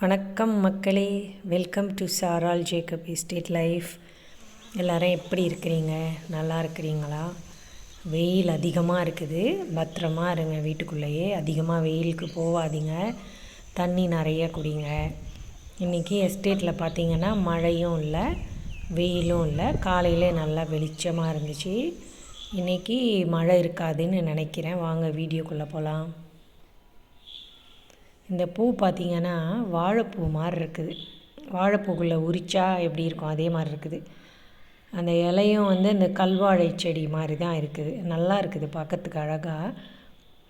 வணக்கம் மக்களே. Welcome to Saral Jacob estate life எல்லாரும் எப்படி இருக்கிறீங்க? நல்லா இருக்கிறீங்களா? வெயில் அதிகமாக இருக்குது. பத்திரமா இருங்க வீட்டுக்குள்ளேயே. அதிகமாக வெயிலுக்கு போகாதீங்க. தண்ணி நிறைய குடிங்க. இன்றைக்கி எஸ்டேட்டில் பார்த்தீங்கன்னா மழையும் இல்லை வெயிலும் இல்லை. காலையிலே நல்லா வெளிச்சமாக இருந்துச்சு. இன்றைக்கி மழை இருக்காதுன்னு நினைக்கிறேன். வாங்க வீடியோக்குள்ளே போகலாம் இந்த பூ பார்த்தீங்கன்னா வாழைப்பூ மாதிரி இருக்குது. வாழைப்பூக்குள்ளே உரிச்சா எப்படி இருக்கும்? அதே மாதிரி இருக்குது. அந்த இலையும் வந்து இந்த கல்வாழை செடி மாதிரி தான் இருக்குது. நல்லா இருக்குது பார்க்கறதுக்கு அழகாக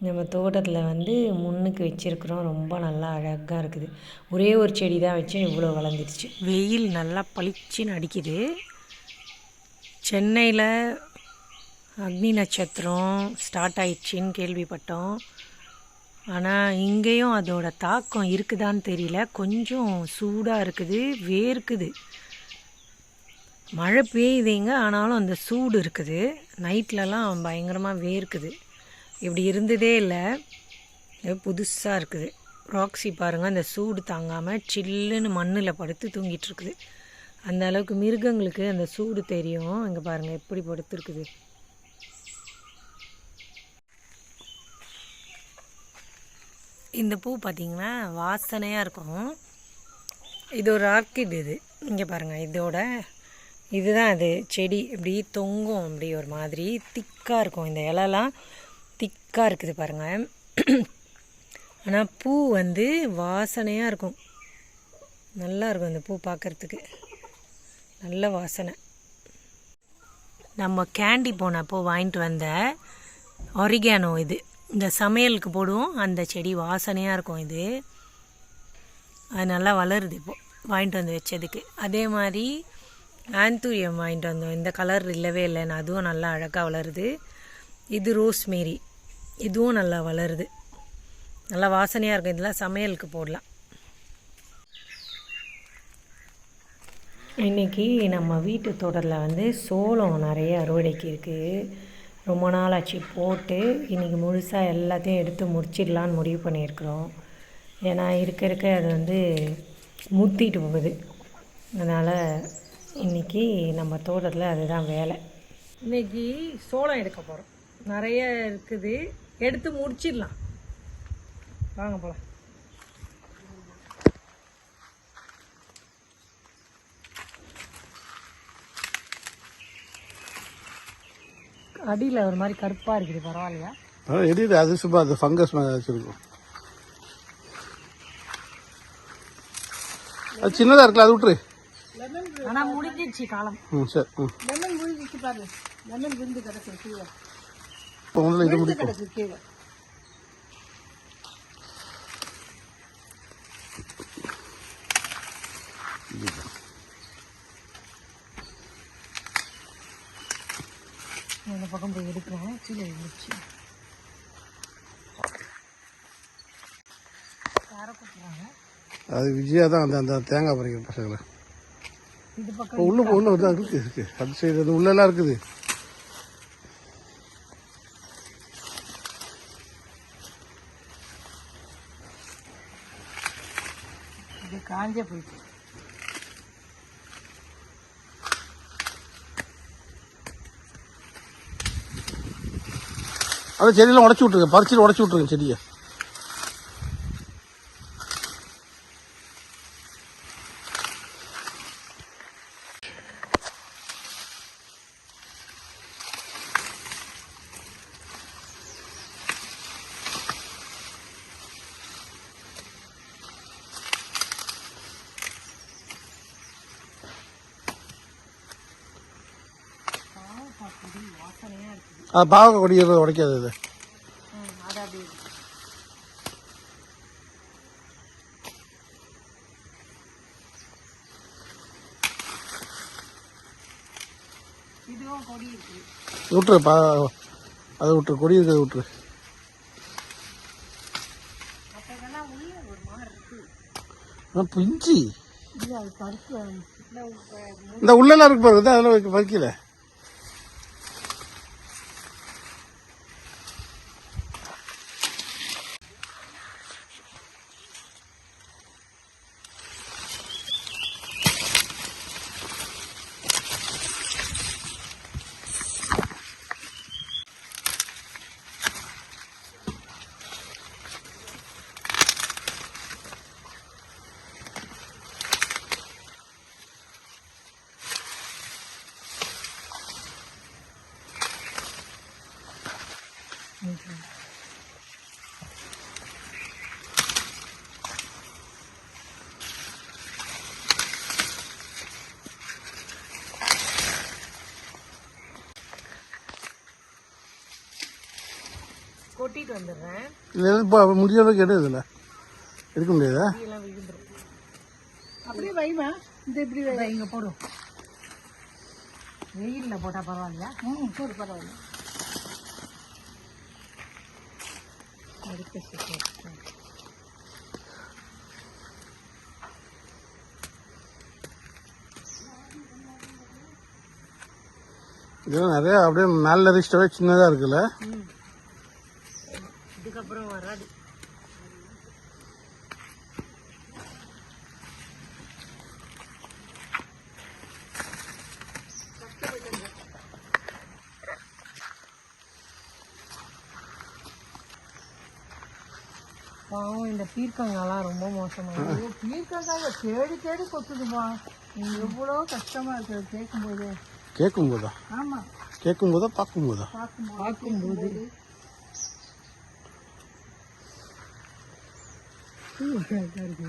நம்ம தோட்டத்தில் வந்து முன்னுக்கு வச்சுருக்குறோம். ரொம்ப நல்லா அழகாக இருக்குது. ஒரே ஒரு செடி தான் வச்சு இவ்வளோ வளர்ந்துருச்சு வெயில் நல்லா பளிச்சுன்னு அடிக்குது சென்னையில் அக்னி நட்சத்திரம் ஸ்டார்ட் ஆயிடுச்சின்னு கேள்விப்பட்டோம். ஆனால் இங்கேயும் அதோட தாக்கம் இருக்குதான்னு தெரியல. கொஞ்சம் சூடாக இருக்குது வேர்க்குது. மழை பெய்யுதுங்க ஆனாலும் அந்த சூடு இருக்குது. நைட்லலாம் பயங்கரமாக வேர்க்குது. இப்படி இருந்ததே இல்லை. புதுசாக இருக்குது. ராக்ஸி பாருங்கள் அந்த சூடு தாங்காமல் சில்லுன்னு மண்ணில் படுத்து தூங்கிட்டு இருக்குது. அந்த அளவுக்கு மிருகங்களுக்கு அந்த சூடு தெரியும். இங்கே பாருங்கள் எப்படி படுத்துருக்குது. இந்த பூ பார்த்திங்கன்னா வாசனையாக இருக்கும். இது ஒரு ஆர்கிட் இது. இங்கே பாருங்கள் இதோட இதுதான் அது. செடி இப்படி தொங்கும் அப்படி ஒரு மாதிரி திக்காக இருக்கும். இந்த இலலாம் திக்காக இருக்குது பாருங்கள் ஆனால் பூ வந்து வாசனையாக இருக்கும். நல்லா இருக்கும் இந்த பூ பார்க்குறதுக்கு நல்ல வாசனை. நம்ம கேண்டி போனப்போ வாங்கிட்டு வந்த ஒரிகானோ இது. இந்த சமையலுக்கு போடுவோம். அந்த செடி வாசனையாக இருக்கும் இது. அது நல்லா வளருது இப்போ. வாங்கிட்டு வந்து வச்சதுக்கு. அதே மாதிரி ஆந்தூரியம் வாங்கிட்டு வந்தோம். இந்த கலர் இல்லவே இல்லைன்னு. அதுவும் நல்லா அழகாக வளருது. இது ரோஸ்மேரி. இதுவும் நல்லா வளருது. நல்லா வாசனையாக இருக்கும். இதெல்லாம் சமையலுக்கு போடலாம். இன்றைக்கி நம்ம வீட்டு தோட்டத்தில் வந்து சோளம் நிறைய அறுவடைக்கு இருக்குது ரொம்ப நாள் ஆச்சு போட்டு இன்றைக்கி முழுசாக எல்லாத்தையும் எடுத்து முடிச்சிடலான்னு முடிவு பண்ணியிருக்கிறோம். ஏன்னா இருக்க இருக்க அது வந்து முத்திட்டு போகுது. அதனால் இன்றைக்கி நம்ம தோட்டத்தில் அதுதான் வேலை. இன்றைக்கி சோளம் எடுக்க போகிறோம் நிறைய இருக்குது. எடுத்து முடிச்சிடலாம். வாங்க போகலாம் அடியில் ஒரு மாதிரி கருப்பாக இருக்குது பரவாயில்லையா? அதான் எரியுது. அது சும்மா அது ஃபங்கஸ் மாதிரி வச்சிருக்கும் அது சின்னதாக இருக்குல்ல அது விட்டுரு. ஆனால் முடிஞ்சிடுச்சு காலம். ம் சரி ம். லெமன் முடிஞ்சிச்சு பாரு லெமன் விருந்து கிடக்கு கீழே. இப்போ முதல்ல இது முடிக்கும் கிடக்கு கீழே இந்த பக்கம் போய் எடுக்கிறோம் கீழே இருந்துச்சு அது விஜயா தான் அந்த அந்த தேங்காய் பறிக்கிற பசங்களை. இப்போ உள்ள ஒன்று வருதா இருக்கு இருக்கு. அது சைடு அது உள்ளெல்லாம் இருக்குது. காஞ்ச போயிடுச்சு அந்த செடியெல்லாம் உடச்சி விட்ருங்க பறிச்சுட்டு உடச்சி விட்ருங்க செடியை. அது பாவக்காய் கொடியை உடைக்காது இது. கொடி விட்டுரு பா அதை விட்டுரு கொடி இருக்கிறத விட்டுரு உள்ள பிஞ்சி. இந்த உள்ளெல்லாம் இருக்கு பாருங்க அதெல்லாம் வைக்க- வைக்கல கொட்டிட்டு வந்துடுறேன். இல்லை இப்போ அளவுக்கு எடு இதில். எடுக்க முடியாதா? அப்படியே வைமா. இந்த இப்படி வை. இதை இங்க போடும் வெயில்ல போட்டா பரவாயில்ல. ம் போடு பரவாயில்ல. அடுத்த இதெல்லாம் நிறையா அப்படியே மேலே ரிஸ்டவே சின்னதாக இருக்குல்ல? இதுக்கப்புறம் வராது. பாவம் இந்த பீர்க்கங்காலாம் ரொம்ப மோசமாக பீர்க்கங்காய தேடி தேடி கொத்துதுமா எவ்வளோ கஷ்டமா இருக்குது கேட்கும்போது. கேட்கும் போதா ஆமாம் கேட்கும் போதா பார்க்கும் போதா பார்க்கும்போது. பார்க்கும்போது இருக்கு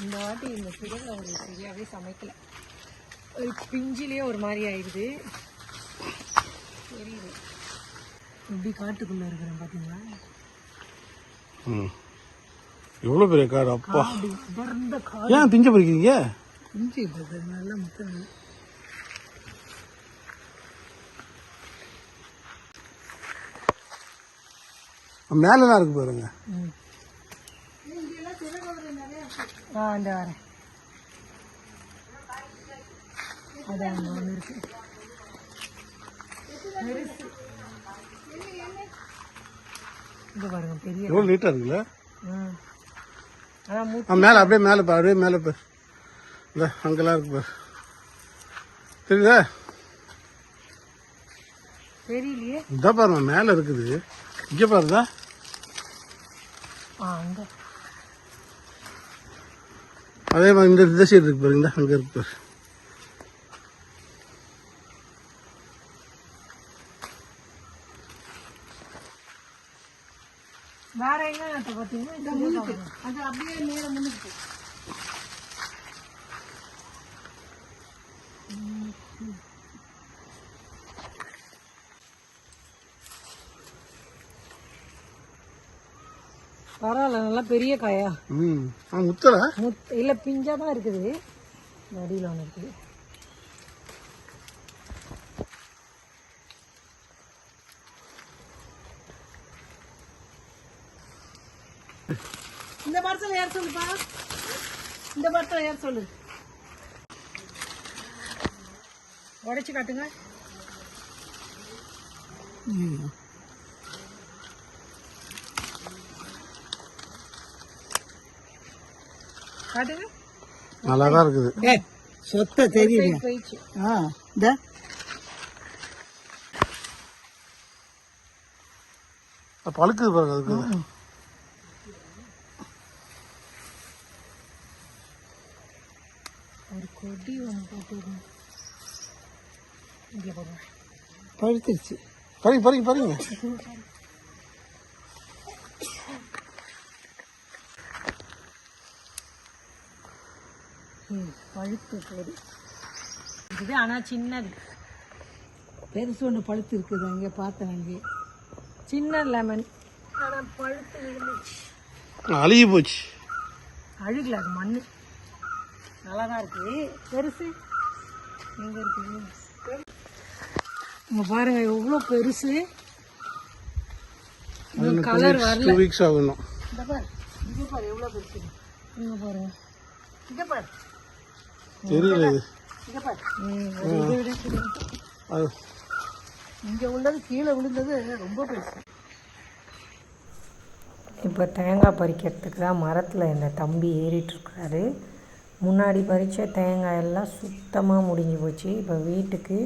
இந்த வாட்டி இந்த பிறகு ஒரு சரியாகவே சமைக்கல. ஒரு பிஞ்சிலேயே ஒரு மாதிரி ஆயிடுது. தெரியுது. எப்படி காட்டுக்குள்ளே இருக்கிறேன் பார்த்தீங்களா ம். எவ்வளோ பெரிய காடு அப்பா? ஏன் பிஞ்ச பறிக்கிறீங்க இது நல்லா முத்தம் மேலெலாம் இருக்கு பாருங்க ம் ஆ இந்த வரேன் அதான் அங்கே ஒன்று இருக்கு பெருசு இங்க பாருங்க பெரிய எவ்வளோ நீட்டாக இருக்குல்ல? மேலே அப்படியே மேலே பாரு அப்படியே மேலே பாரு இல்லை அங்கெல்லாம் இருக்கு பாரு. தெரியுதா? தெரியலையே. இதான் பாருங்க மேலே இருக்குது. இங்கே பாருதா. அதே மாதிரி இந்த இந்த சைடு இருக்கு பாரு இந்த அங்கே இருக்கு பாரு. வேற எங்க நட்டு பார்த்தீங்கன்னா இந்த முன்னுக்கு அது அப்படியே மேலே முன்னுக்கு பரவாயில்ல நல்லா பெரிய காயா. ம். முத்தலை? முத் இல்லை பிஞ்சா தான் இருக்குது நடியில் ஒன்று இருக்குது இந்த மரத்தில் ஏற சொல்லுப்பா? இந்த மரத்தில் ஏற சொல்லு? உடைச்சு காட்டுங்க. காட்டுங்க நல்லா தான் இருக்குது. ஏ சொத்த தெரியுது. ஆ இந்த. அப்போ அழுக்குது பாருங்க அதுக்கு ஒரு கொடி ஒன்று போட்டு இங்கே போடுறேன் பழுத்துருச்சு. பறிங்க பறிங்க பறிங்க. பழுத்து போகுது இது ஆனால் சின்னது. பெருசு ஒன்று பழுத்து இருக்குது. அங்கே பார்த்தேன் அங்கே. சின்ன லெமன். ஆனால் பழுத்து விழுந்துச்சு. அழுகி போச்சு. அழுகல அது மண் நல்லா தான் இருக்கு பெருசு. எங்க இருக்குது இங்க பாருங்க எவ்வளோ பெருசு. கலர் வரல. வீக்ஸ் ஆகணும். இந்த பார் இங்கே பாரு எவ்வளோ பெருசு. இங்க பாருங்க. இங்கே பார். தெரியல இது இங்கே உள்ளது கீழே விழுந்தது ரொம்ப பெருசு. இப்போ தேங்காய் பறிக்கிறதுக்கு தான் மரத்தில் இந்த தம்பி ஏறிட்டுருக்காரு. முன்னாடி பறித்த தேங்காய் எல்லாம் சுத்தமாக முடிஞ்சு போச்சு. இப்போ வீட்டுக்கு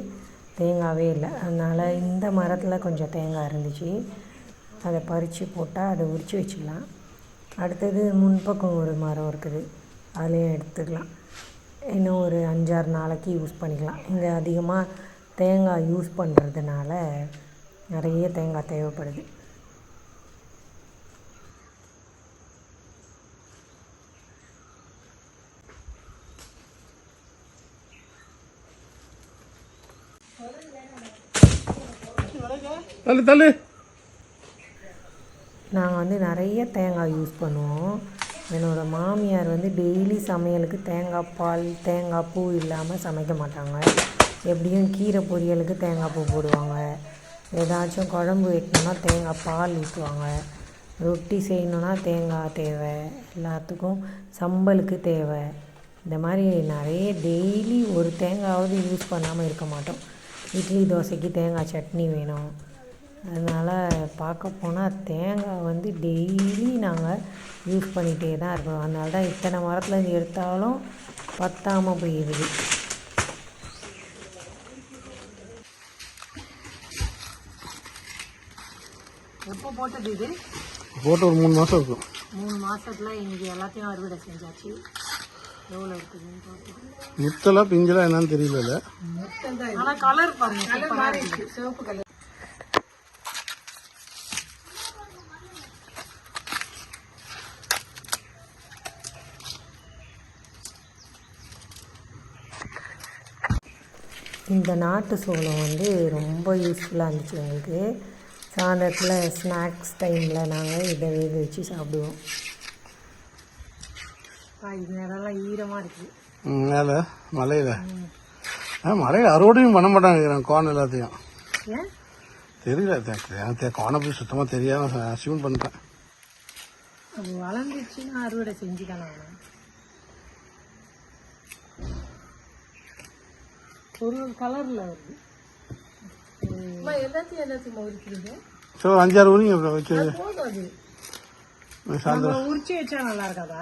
தேங்காவே இல்லை. அதனால் இந்த மரத்தில் கொஞ்சம் தேங்காய் இருந்துச்சு. அதை பறித்து போட்டால் அதை உரித்து வச்சுக்கலாம். அடுத்தது முன்பக்கம் ஒரு மரம் இருக்குது. அதுலேயும் எடுத்துக்கலாம். இன்னும் ஒரு அஞ்சாறு நாளைக்கு யூஸ் பண்ணிக்கலாம். இங்கே அதிகமாக தேங்காய் யூஸ் பண்ணுறதுனால நிறைய தேங்காய் தேவைப்படுது. தள்ளு தள்ளு. நாங்கள் வந்து நிறைய தேங்காய் யூஸ் பண்ணுவோம். என்னோடய மாமியார் வந்து டெய்லி சமையலுக்கு தேங்காய் பால் தேங்காய் பூ இல்லாமல் சமைக்க மாட்டாங்க. எப்படியும் கீரை பொரியலுக்கு தேங்காய் பூ போடுவாங்க. ஏதாச்சும் குழம்பு வைக்கணுன்னா தேங்காய் பால் ஊற்றுவாங்க ரொட்டி செய்யணுன்னா தேங்காய் தேவை. எல்லாத்துக்கும் சம்பலுக்கு தேவை. இந்த மாதிரி நிறைய டெய்லி ஒரு தேங்காயாவது யூஸ் பண்ணாமல் இருக்க மாட்டோம். இட்லி தோசைக்கு தேங்காய் சட்னி வேணும். அதனால் பார்க்க போனால் தேங்காய் வந்து டெய்லி நாங்கள் யூஸ் பண்ணிகிட்டே தான் இருக்கோம். அதனால தான் இத்தனை மரத்துலேருந்து எடுத்தாலும் பத்தாமல் போயிடுது எப்போ போட்டது இது? போட்டு ஒரு மூணு மாதம் இருக்கும். மூணு மாதத்துல இன்னைக்கு எல்லாத்தையும் அறுவடை செஞ்சாச்சு. எவ்வளோ இருக்குதுன்னு போட்டு. முத்தலா பிஞ்சலா என்னன்னு தெரியல ஆனால் கலர் பாருங்க சூப்பரா இருக்கு. சிவப்பு கலர் இந்த நாட்டு சோளம் வந்து ரொம்ப யூஸ்ஃபுல்லாக இருந்துச்சு எங்களுக்கு. சாயந்தரத்தில் ஸ்நாக்ஸ் டைமில் நாங்கள் இதை வேக வச்சு சாப்பிடுவோம். இது நேரம்லாம் ஈரமாக இருக்குது ம், மேலே மலையில். ஆ மலையில் அறுவடையும் பண்ண மாட்டாங்க கோன் எல்லாத்தையும். தெரியல எனக்கு கோனை போய் சுத்தமாக தெரியாம அசியூம் பண்ணிட்டேன். வளர்ந்துச்சுன்னா அறுவடை செஞ்சு தானே ஆகணும். ஒரு ஒரு கலரில் வருது. எல்லாத்தையும் எல்லாத்தையும் உரிக்கிறீங்க ஸோ அஞ்சாறு மணி வச்சு? போதும் அது. சாயந்தரம் உரிச்சு வச்சா நல்லா இருக்காதா?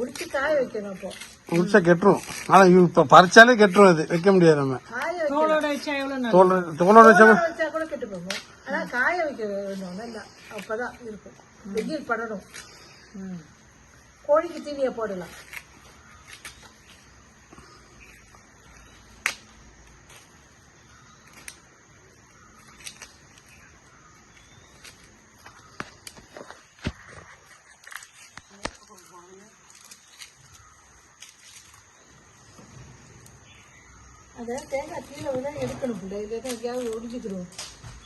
உரிச்சு காய வைக்கணும் அப்போ. முடிச்சா கெட்டுரும். ஆனால் இப்போ பறிச்சாலே கெட்டுரும் அது. வைக்க முடியாது நம்ம. காய தோலோட வச்சா எவ்வளோ நல்லா தோல் தோலோட வச்சா வைக்க வச்சா கூட கெட்டு போகும். ஆனா காய வைக்க வேணும் நல்லா அப்பதான் இருக்கும். வெயில் படணும். கோழிக்கு தீனியை போடலாம். அதை தேங்காய் கீழே விட எடுக்கணும் பிள்ளை. இல்லைன்னா எங்கேயாவது ஒடிஞ்சுக்கிடும்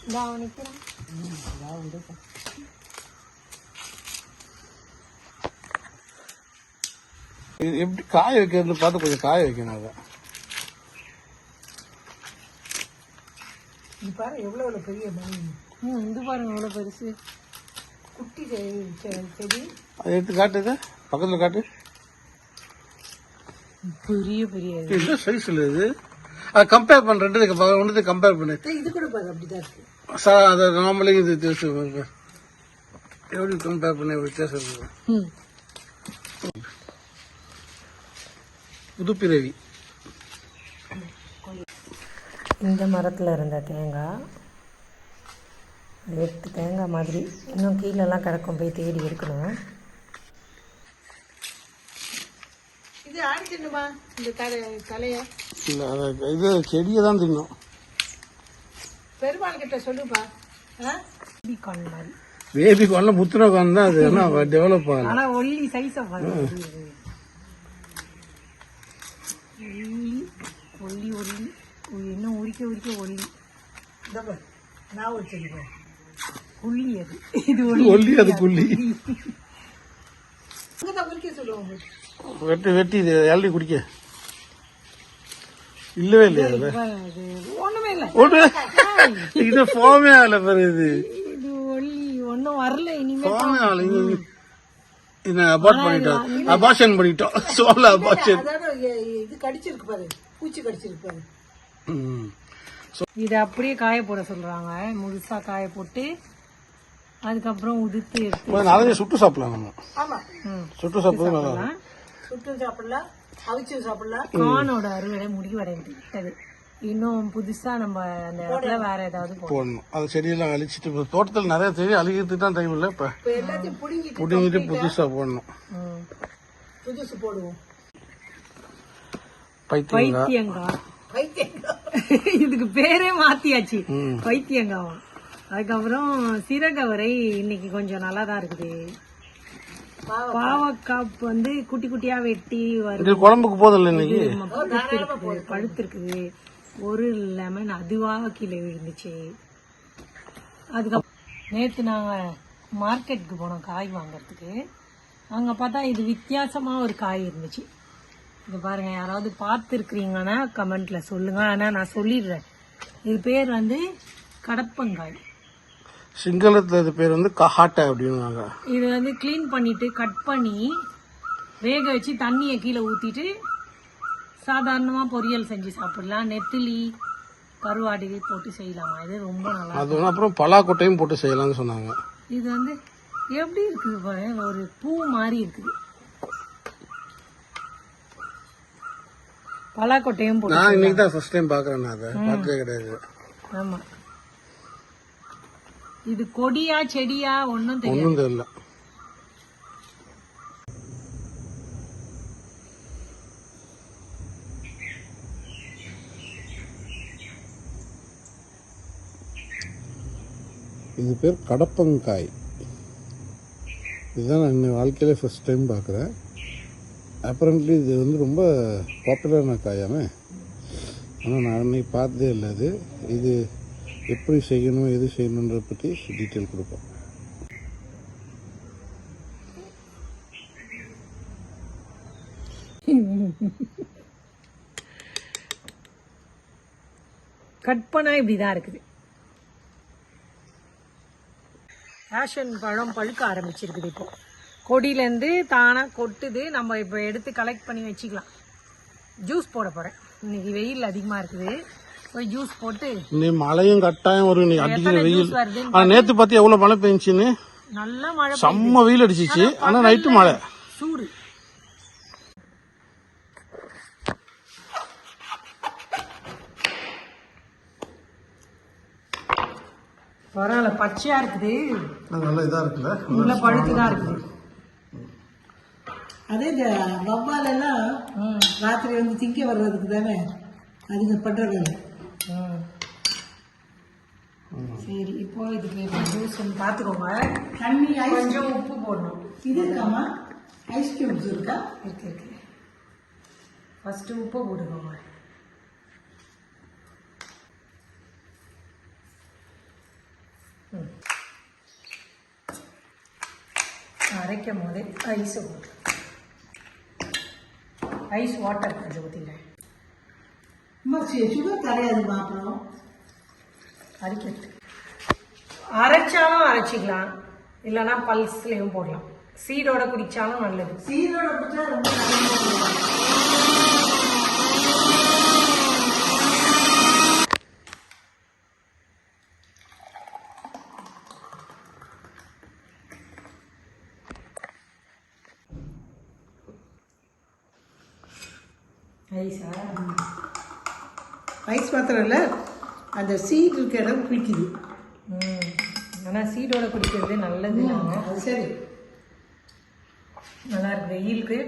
இந்த நிற்கிறேன் இது எப்படி காய வைக்கிறது பார்த்து கொஞ்சம் காய வைக்கணும் அதை. நீ பாரு எவ்வளோ எவ்வளோ பெரிய மணி. ம் இது பாருங்க எவ்வளோ பெருசு. குட்டி செடி. அதை எடுத்து காட்டுது பக்கத்தில் காட்டு. பெரிய பெரிய. இது. என்ன சைஸில் இது? கம்பேர் பண்ண ரெண்டுத்துக்கு ஒன்றுத்துக்கு கம்பேர் பண்ணு. இது கூட பாரு அப்படிதான் இருக்கு. சா அதை நார்மலி இது வித்தியாசம். எப்படி கம்பேர் பண்ண வித்தியாசம் இருக்கு? ம். புதுப்பிரவி இந்த மரத்தில் இருந்த தேங்காய் எட்டு தேங்காய் மாதிரி இன்னும் கீழெல்லாம் கிடக்கும் போய் தேடி எடுக்கணும். இது ஆடி தின்னுமா இந்த தலை தலைய? இல்லை அதை இது செடியை தான் தின்னும். பெருமாள் கிட்ட சொல்லுப்பா மாதிரி. பேபி கொள்ள முத்துன கான் தான் அது. என்ன டெவலப் ஆகல. ஆனால் ஒல்லி சைஸை ஒல்லி ஒல்லி ஒல்லி இன்னும் உரிக்க உரிக்க ஒல்லி நான் ஒரு செடி பாரு உள்ளி அது. இது ஒல்லி ஒல்லி அது குள்ளி சொல்லுவாங்க வெட்டி வெட்டி இது இளநீ குடிக்க. இல்லவே இல்லையா அதுல? அது ஒன்றுமே இல்லை. ஒன்று இது ஃபார்மே ஆகல பாரு இது. ஒன்றும் வரல ஃபார்மே ஆகல இங்க அபார்ட் பண்ணிட்டோம். அபார்ஷன் பண்ணிட்டோம். சோல அபார்ஷன் இது கடிச்சிருக்கு பாரு. பூச்சி கடிச்சிருக்கு பாரு. இதை அப்படியே காய போட சொல்றாங்க. முழுசா காய போட்டு அதுக்கப்புறம் உதிர்த்து எடுத்து சுட்டு சாப்பிடலாம் நம்ம. சுட்டு சாப்பிடுறது நல்லா. சுட்டும் சாப்பிடலாம். அவிச்சும் சாப்பிடலாம் கானோட அறுவடை முடிவடைந்து விட்டது இன்னும் புதுசா நம்ம அந்த இடத்துல வேற ஏதாவது போடணும். அது செடியெல்லாம் அழிச்சிட்டு தோட்டத்தில் நிறைய செடி அழிக்கிறதுக்கு தான் டைம் இல்லை இப்போ. இப்போ எல்லாத்தையும் புடுங்கிட்டு புடிங்கிட்டு புதுசாக போடணும். ம். புதுசு போடுவோம். பைத்தியங்க பைத்தியங்காய். இதுக்கு பேரே மாத்தியாச்சு. ம். பைத்தியங்காவா அதுக்கப்புறம் சீரகவரை இன்னைக்கு கொஞ்சம் நல்லா தான் இருக்குது. பாவக்காய். வந்து குட்டி குட்டியா வெட்டி இது குழம்புக்கு போதும். இல்லை இன்னைக்கு பழுத்திருக்குது. ஒரு லெமன் அதுவாக கீழே விழுந்துச்சு. அதுக்கப்புறம் நேற்று நாங்கள் மார்க்கெட்டுக்கு போனோம் காய் வாங்குறதுக்கு. அங்கே பார்த்தா இது வித்தியாசமாக ஒரு காய் இருந்துச்சு. இது பாருங்க யாராவது பார்த்துருக்கிறீங்கன்னா கமெண்ட்ல சொல்லுங்க. ஆனால் நான் சொல்லிடுறேன். இது பேர் வந்து கடப்பங்காய். சிங்களத்தில் இது பேர் வந்து கஹாட்டை அப்படின்னுவாங்க இது வந்து க்ளீன் பண்ணிட்டு கட் பண்ணி வேக வச்சு தண்ணியை கீழே ஊற்றிட்டு சாதாரணமாக பொரியல் செஞ்சு சாப்பிடலாம். நெத்திலி கருவாடு போட்டு செய்யலாமா? இது ரொம்ப நல்லா அது வந்து அப்புறம் பலாக்கொட்டையும் போட்டு செய்யலாம்னு சொன்னாங்க. இது வந்து எப்படி இருக்குது ஒரு பூ மாதிரி இருக்குது. பலாக்கொட்டையும் போட்டு நான் இன்னைக்கு தான் ஃபர்ஸ்ட் டைம் பார்க்குறேன் நான் அதை. பார்த்ததே கிடையாது. ஆமா. இது கொடியா செடியா ஒன்றும் தெரியாது. ஒன்றும் தெரியல. இது பேர் கடப்பங்காய். இதுதான் நான் இன்னும் வாழ்க்கையிலே ஃபர்ஸ்ட் டைம் பார்க்குறேன். அப்புறம்லி இது வந்து ரொம்ப பாப்புலரான காயாமே. ஆனால் நான் அன்னைக்கு பார்த்ததே இல்லை அது. இது எப்படி செய்யணும் எது செய்யணுன்றத பற்றி டீட்டெயில் கொடுப்போம். கட் பண்ணா இப்படிதான் இருக்குது. ஃபேஷன் பழம் பழுக்க ஆரம்பிச்சிருக்குது இப்போ. கொடியிலேருந்து தானாக கொட்டுது. நம்ம இப்போ எடுத்து கலெக்ட் பண்ணி வச்சுக்கலாம். ஜூஸ் போட போறேன். இன்னைக்கு வெயில் அதிகமா இருக்குது. ஜூஸ் போட்டு இன்னைக்கு மழையும் கட்டாயம் வரும் இன்னைக்கு அடிக்கிற வெயில். ஆனா நேத்து பார்த்து எவ்வளவு மழை பெஞ்சுன்னு? நல்ல மழை செம்ம வெயில் அடிச்சிச்சு. ஆனா நைட்டு மழை. சூடு. பரவாயில்ல பச்சையா இருக்குது. நல்லா இதா இருக்குல்ல. உள்ள பழுத்து தான் இருக்குது. அதே இந்த வவ்வால் எல்லாம் ம். ராத்திரி வந்து திங்க வர்றதுக்கு தானே? அதுங்க பண்ற வேலை ம். சரி இப்போ இதுக்கு எப்படி ஜூஸ் பார்த்துக்கோங்க. தண்ணி கொஞ்சம் உப்பு போடணும். இது இருக்காமா ஐஸ் கியூப்ஸ் இருக்கா? இருக்கு இருக்கு. ஃபர்ஸ்ட் உப்பு போட்டுக்கோங்க. அரைக்கும் போதே ஐஸ் போட்டு. ஐஸ் வாட்டர் கொஞ்சம் அம்மா சுகர் கரையாதுமா அப்புறம் அரைக்கிறது அரைச்சாலும் அரைச்சிக்கலாம் இல்லைன்னா பல்ஸ்லேயும் போடலாம். சீடோட குடிச்சாலும் நல்லது. சீடோட குடிச்சா ரொம்ப நல்லது. ஐஸா? ஐஸ் பாத்திரம் இல்லை? அந்த சீட் இருக்கிற இடம் குளிக்குது ஆனால் சீடோட குடிக்கிறது நல்லது அது சரி. நல்லா இருக்கு. வெயிலுக்கு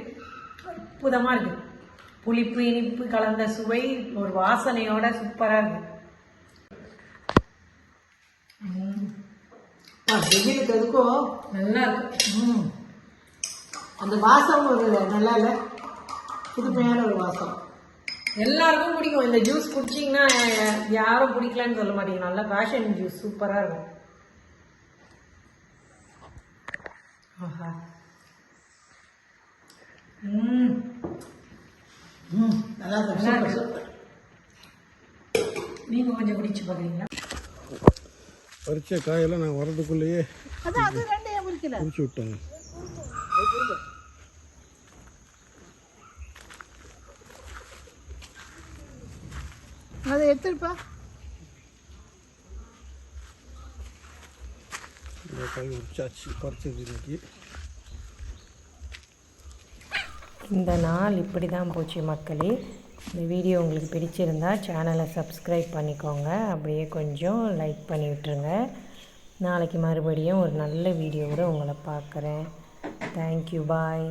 அற்புதமாக இருக்கு. புளிப்பு இனிப்பு கலந்த சுவை ஒரு வாசனையோட சூப்பராக இருக்கு. ஆ, வெயிலுக்கு அதுக்கும் நல்லா இருக்கு. ம். அந்த வாசம் ஒரு நல்லா இல்லை? புதுமையான ஒரு வாசம். எல்லாருக்கும் பிடிக்கும். இந்த ஜூஸ் குடிச்சிங்கன்னா யாரும் பிடிக்கலன்னு சொல்ல மாட்டீங்க. நல்ல பேஷன் ஜூஸ் சூப்பராக இருக்கும் ஆஹா ம் ம் நல்லா இருக்கு. சூப்பர் நீங்கள் கொஞ்சம் குடிச்சு பார்க்குறீங்களா பறிச்ச காயெல்லாம் நான் பிடிக்கல குடிச்சு விட்டாங்க. அதை எடுத்துருப்பா. இந்த காய் உரிச்சாச்சு பறிச்சது இன்னைக்கு இந்த நாள் இப்படி தான் போச்சு மக்களே. இந்த வீடியோ உங்களுக்கு பிடிச்சிருந்தா சேனலை சப்ஸ்கிரைப் பண்ணிக்கோங்க. அப்படியே கொஞ்சம் லைக் பண்ணி விட்டுருங்க. நாளைக்கு மறுபடியும் ஒரு நல்ல வீடியோவோட உங்களை பார்க்குறேன். Thank you bye